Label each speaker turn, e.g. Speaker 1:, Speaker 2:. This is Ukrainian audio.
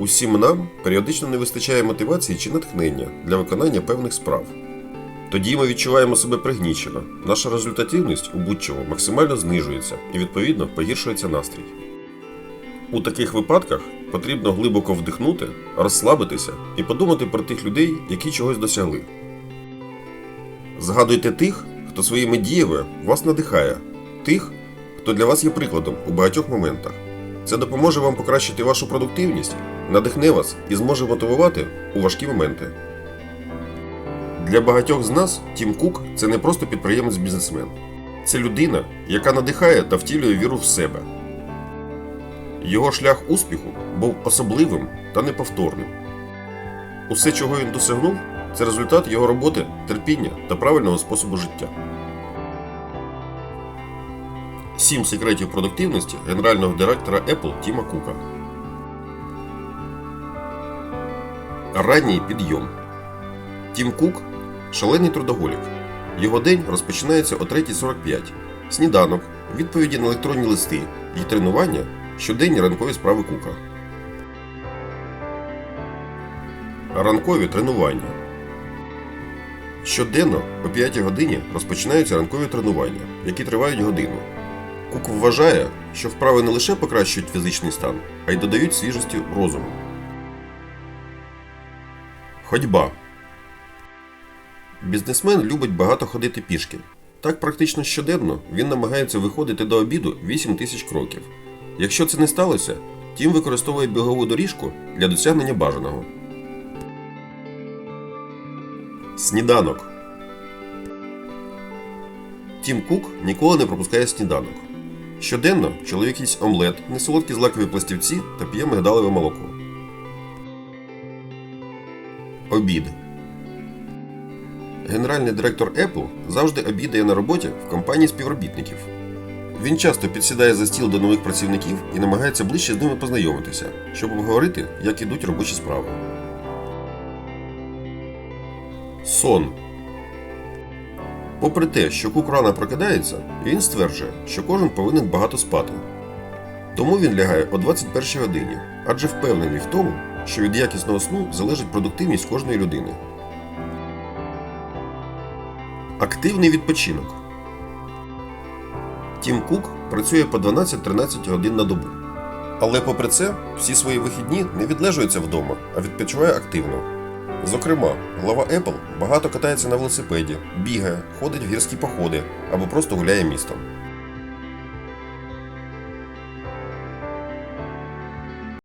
Speaker 1: Усім нам періодично не вистачає мотивації чи натхнення для виконання певних справ. Тоді ми відчуваємо себе пригнічено, наша результативність у будь-чому максимально знижується і відповідно погіршується настрій. У таких випадках потрібно глибоко вдихнути, розслабитися і подумати про тих людей, які чогось досягли. Згадуйте тих, хто своїми діями вас надихає, тих, хто для вас є прикладом у багатьох моментах. Це допоможе вам покращити вашу продуктивність, надихне вас і зможе мотивувати у важкі моменти. Для багатьох з нас Тім Кук це не просто підприємець-бізнесмен. Це людина, яка надихає та втілює віру в себе. Його шлях успіху був особливим та неповторним. Усе, чого він досягнув, це результат його роботи, терпіння та правильного способу життя. Сім секретів продуктивності генерального директора Apple Тіма Кука. Ранній підйом. Тім Кук шалений трудоголік. Його день розпочинається о 3.45. Сніданок, відповіді на електронні листи і тренування щоденні ранкові справи Кука. Ранкові тренування. Щоденно о 5 годині розпочинаються ранкові тренування, які тривають годину. Кук вважає, що вправи не лише покращують фізичний стан, а й додають свіжості розуму. Ходьба. Бізнесмен любить багато ходити пішки. Так практично щоденно він намагається виходити до обіду 8 тисяч кроків. Якщо це не сталося, Тім використовує бігову доріжку для досягнення бажаного. Сніданок. Тім Кук ніколи не пропускає сніданок. Щоденно чоловік їсть омлет, несолодкі злакові пластівці та п'є мигдалеве молоко. Обід. Генеральний директор Apple завжди обідає на роботі в компанії співробітників. Він часто підсідає за стіл до нових працівників і намагається ближче з ними познайомитися, щоб обговорити, як ідуть робочі справи. Сон. Попри те, що Кук рано прокидається, він стверджує, що кожен повинен багато спати. Тому він лягає о 21 годині, адже впевнений в тому, що від якісного сну залежить продуктивність кожної людини. Активний відпочинок. Тім Кук працює по 12-13 годин на добу. Але попри це, всі свої вихідні не відлежується вдома, а відпочиває активно. Зокрема, глава Apple багато катається на велосипеді, бігає, ходить в гірські походи або просто гуляє містом.